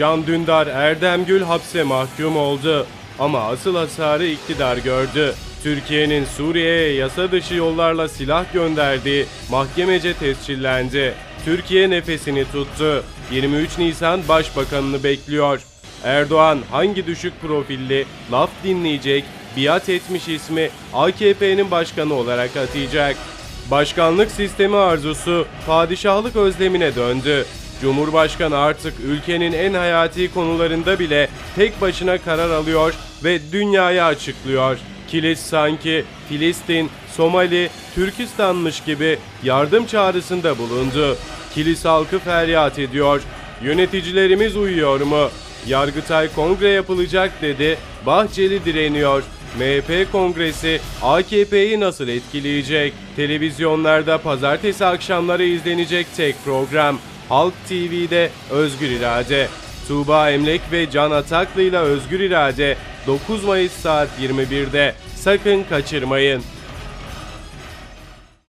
Can Dündar Erdemgül hapse mahkum oldu. Ama asıl hasarı iktidar gördü. Türkiye'nin Suriye'ye yasa dışı yollarla silah gönderdiği mahkemece tescillendi. Türkiye nefesini tuttu. 23 Nisan Başbakanını bekliyor. Erdoğan hangi düşük profilli, laf dinleyecek, biat etmiş ismi AKP'nin başkanı olarak atayacak? Başkanlık sistemi arzusu padişahlık özlemine döndü. Cumhurbaşkanı artık ülkenin en hayati konularında bile tek başına karar alıyor ve dünyaya açıklıyor. Kilis sanki Filistin, Somali, Türkistan'mış gibi yardım çağrısında bulundu. Kilis halkı feryat ediyor. Yöneticilerimiz uyuyor mu? Yargıtay kongre yapılacak dedi. Bahçeli direniyor. MHP kongresi AKP'yi nasıl etkileyecek? Televizyonlarda pazartesi akşamları izlenecek tek program. Halk TV'de Özgür İrade. Tuğba Emlek ve Can Ataklı ile Özgür İrade 9 Mayıs saat 21'de. Sakın kaçırmayın.